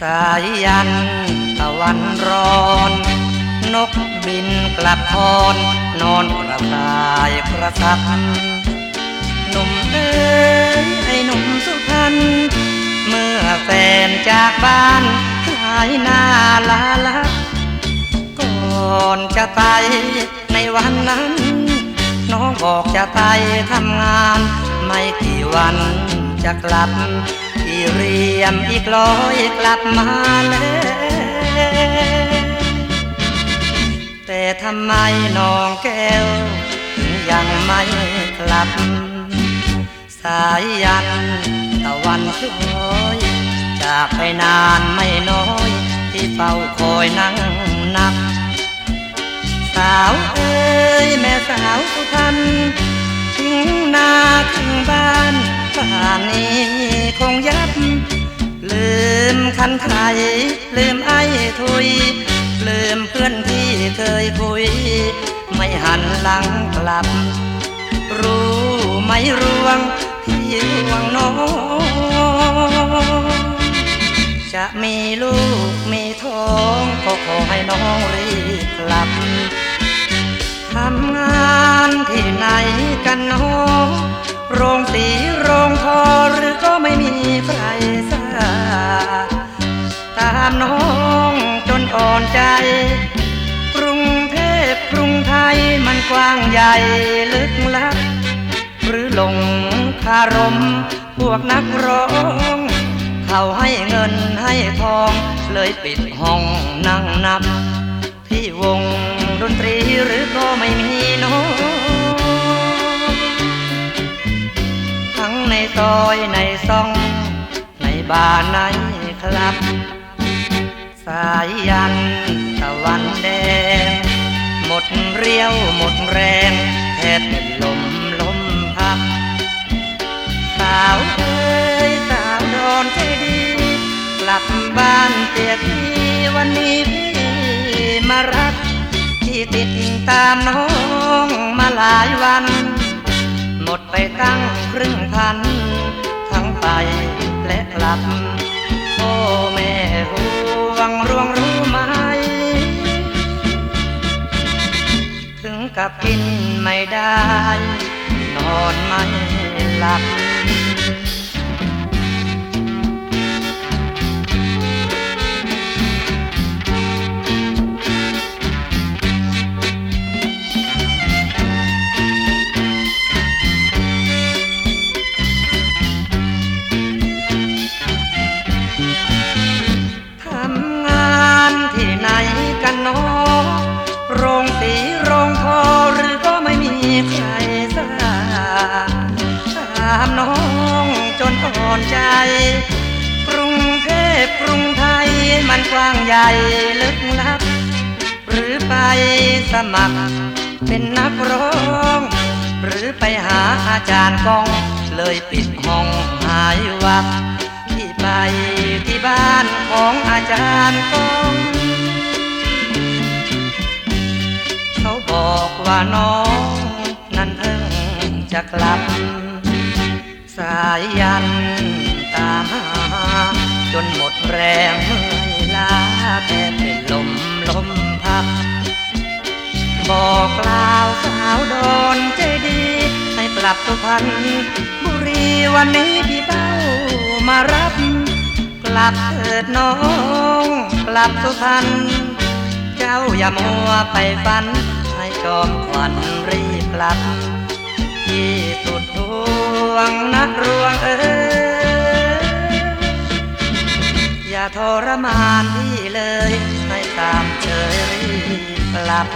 สายยันตะวันร้อน นกบินกลับพรนอนกระต่ายกระสับหนุ่มเอ้ยไอหนุ่มสุพรรณเมื่อแฟนจากบ้านหายหน้าลาลับก่อนจะไปในวันนั้น น้องบอกจะไปทำงาน ไม่กี่วันจะกลับ เรียมอีกร้อยกลับมาแล้วแต่ทำไมน้องแก้วถึงยังไม่กลับ สายยันตะวันคล้อยจากไปนานไม่น้อย ที่เฝ้าคอยนั่งนับ สาวเอ้ยแม่สาวสุพรรณทิ้งนา คันไทยลืมไอ้ทุย ลืมเพื่อนที่เคยคุย ไม่หันหลังกลับ รู้ไหมรวงที่ยวงน้องจะมีลูกมีท้องก็ขอให้น้องรีบกลับทำงาน อ่อนใจ กรุงเทพกรุงไทยมันกว้างใหญ่ลึกลับ หรือหลงคารม พวกนักร้อง เขาให้เงินให้ทอง เลยปิดห้องนั่งนับ ที่วงดนตรีหรือก็ไม่มีน้องทั้งในซอยในซอง ในบ้านในคลับายยันตะวันแดง หมดเรียวหมดแรงแทบลมลมพับ สาวเอ้ยสาวโดนใจดี กลับบ้านเสียทีวันนี้พี่มารับที่ติดตามน้องมาหลายวัน หมดไปตั้งครึ่งพัน ทั้งไปและกลับ กับกินไม่ได้ นอนไม่หลับ อ่อนใจ กรุงเทพกรุงไทยมันกว้างใหญ่ลึกลับ หรือไปสมัคร เป็นนักร้อง หรือไปหาอาจารย์กอง เลยปิดห้องหายวับที่ไปที่บ้านของอาจารย์กองเขาบอกว่าน้อง นั้นเพิ่งจะกลับายยันตาจนหมดแรงเมื่อยล้าแทบเป็นลมลมพับ บอกกล่าวสาวดอนใจดี ให้กลับสุพรรณบุรีวันนี้พี่เป้ามารับ กลับเถิดน้อง กลับสุพรรณเจ้าอย่ามัวไปฝัน ให้จอมขวัญรีบกลับที่ เออย่าทรมานพี่เลย ให้ตามเฉยรีบหลับ